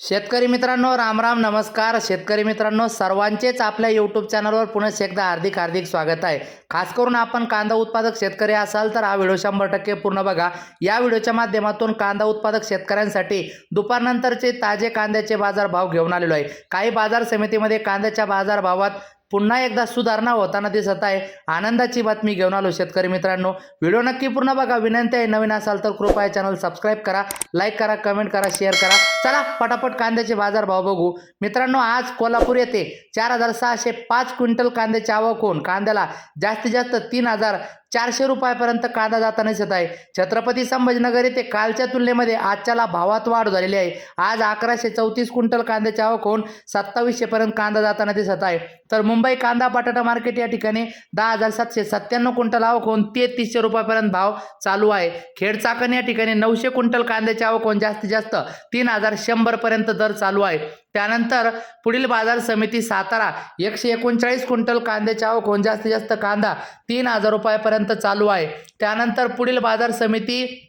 शेतकरी मित्रांनो राम राम नमस्कार. शेतकरी मित्रांनो सर्वांचेच आपल्या यूट्यूब चॅनलवर पुन्हा एकदा हार्दिक हार्दिक स्वागत आहे. खास करून आपण कांदा उत्पादक शेतकरी असाल तर हा व्हिडिओ शंभर टक्के पूर्ण बघा. या व्हिडिओच्या माध्यमातून कांदा उत्पादक शेतकऱ्यांसाठी दुपारनंतरचे ताजे कांद्याचे बाजार भाव घेऊन आलेलो आहे. काही बाजार समितीमध्ये कांद्याच्या बाजार भावात पुन्हा एकदा सुधारणा होताना दिसत आहे. आनंदाची बातमी घेऊन आलो शेतकरी मित्रांनो. व्हिडिओ नक्की पूर्ण बघा. विनंती आहे नवीन असाल तर कृपया चॅनल सबस्क्राईब करा लाईक करा कमेंट करा शेअर करा. चला पटापट कांद्याचे बाजार भाव बघू. मित्रांनो आज कोल्हापूर येथे चार हजार सहाशे पाच क्विंटल कांद्याची आवक होऊन कांद्याला जास्तीत जास्त तीन हजार चारशे रुपयापर्यंत कांदा जाताना दिसत आहे. छत्रपती संभाजीनगर येथे कालच्या तुलनेमध्ये आजच्याला भावात वाढ झालेली आहे. आज अकराशे चौतीस क्विंटल कांद्याची आवक होऊन सत्तावीसशेपर्यंत कांदा जाताना दिसत आहे. तर मुंबई कांदा बटाटा मार्केट या ठिकाणी दहा हजार सातशे सत्त्याण्णव क्विंटल आवक होऊन तेहतीसशे रुपयापर्यंत भाव चालू आहे. खेड चाकण या ठिकाणी नऊशे क्विंटल कांद्याची आवक होऊन जास्तीत जास्त तीन हजार शंभरपर्यंत दर चालू आहे. त्यानंतर पुढील बाजार समिती सातारा एकशे एकोणचाळीस क्विंटल कांद्याची आवक होऊन जास्तीत जास्त कांदा तीन हजार रुपयापर्यंत चालू आहे. त्यानंतर पुढील बाजार समिती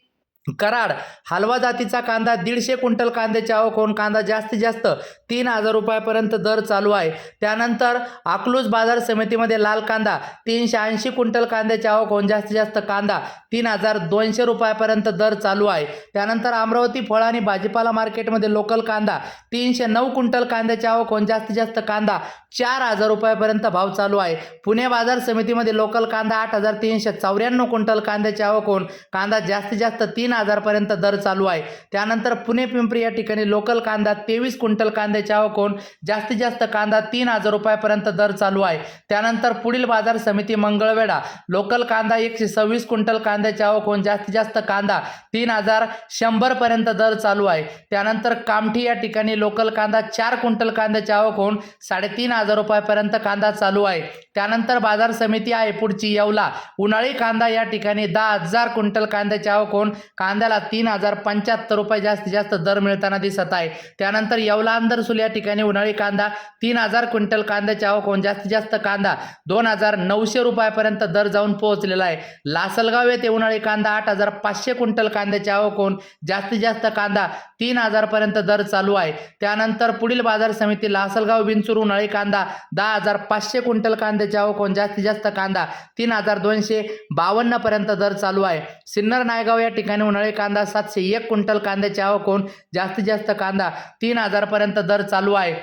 कराड. हलवा जातीचा कांदा दीडशे क्विंटल कांद्याची आवक होऊन कांदा जास्तीत जास्त तीन हजार रुपयापर्यंत दर चालू आहे. त्यानंतर अकलूज बाजार समितीमध्ये लाल कांदा तीनशे ऐंशी क्विंटल कांद्याची आवक होऊन जास्तीत जास्त कांदा तीन हजार दोनशे रुपयापर्यंत दर चालू आहे. त्यानंतर अमरावती फळ आणि भाजीपाला मार्केटमध्ये लोकल कांदा तीनशे नऊ क्विंटल कांद्याची आवक होऊन जास्तीत जास्त कांदा चार हजार रुपयापर्यंत भाव चालू आहे. पुणे बाजार समितीमध्ये लोकल कांदा आठ हजार तीनशे चौऱ्याण्णव क्विंटल कांद्याची आवक होऊन कांदा जास्तीत जास्त तीन हजारपर्यंत दर चालू आहे. त्यानंतर पुणे पिंपरी या ठिकाणी लोकल कांदा तेवीस क्विंटल कांद्याची आवक होऊन जास्तीत जास्त कांदा तीन हजार रुपयापर्यंत दर चालू आहे. त्यानंतर पुढील बाजार समिती मंगळवेढा लोकल कांदा एकशे सव्वीस क्विंटल कांद्याची आवक होऊन जास्तीत जास्त कांदा तीन हजार शंभरपर्यंत दर चालू आहे. त्यानंतर कामठी या ठिकाणी लोकल कांदा चार क्विंटल कांद्याची आवक होऊन साडेतीन हजार रुपयापर्यंत कांदा चालू आहे. त्यानंतर बाजार समिती आहे पुढची येवला उन्हाळी कांदा या ठिकाणी दहा हजार क्विंटल कांद्याची आवक होऊन कांद्याला तीन हजार पंच्याहत्तर रुपये जास्तीत जास्त दर मिळताना दिसत आहे. त्यानंतर येवला अंदरसूल या ठिकाणी उन्हाळी कांदा तीन हजार क्विंटल कांद्याची आवक होऊन जास्तीत जास्त कांदा दोन हजार नऊशे रुपयापर्यंत दर जाऊन पोहोचलेला आहे. लासलगाव येथे उन्हाळी कांदा आठ हजार पाचशे क्विंटल कांद्याची आवक होऊन जास्तीत जास्त कांदा तीन हजारपर्यंत दर चालू आहे. त्यानंतर पुढील बाजार समिती लासलगाव विंचूर उन्हाळी कांदा दहा हजार पाचशे क्विंटल कांद्याची आवक होऊन जास्तीत जास्त कांदा तीन हजार दोनशे बावन्नपर्यंत दर चालू आहे. सिन्नर नायगाव या ठिकाणी उन्हाळी कांदा सातशे एक क्विंटल कांद्याची आवक होऊन जास्तीत जास्त कांदा तीन हजारपर्यंत दर चालू आहे.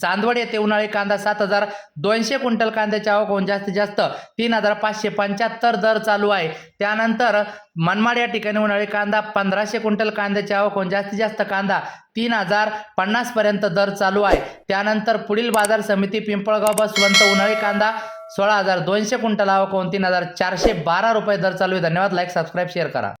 चांदवड येथे उन्हाळी कांदा सात हजार दोनशे क्विंटल कांद्याची आवक होऊन जास्तीत जास्त तीन हजार पाचशे पंच्याहत्तर दर चालू आहे. त्यानंतर मनमाड या ठिकाणी उन्हाळी कांदा पंधराशे क्विंटल कांद्याची आवक होऊन जास्तीत जास्त कांदा तीन हजार पन्नासपर्यंत दर चालू आहे. त्यानंतर पुढील बाजार समिती पिंपळगाव बसवंत उन्हाळी कांदा सोळा हजार दोनशे क्विंटल आवक होऊन तीन हजार चारशे बारा रुपये दर चालू आहे. धन्यवाद. लाईक सबस्क्राईब शेअर करा.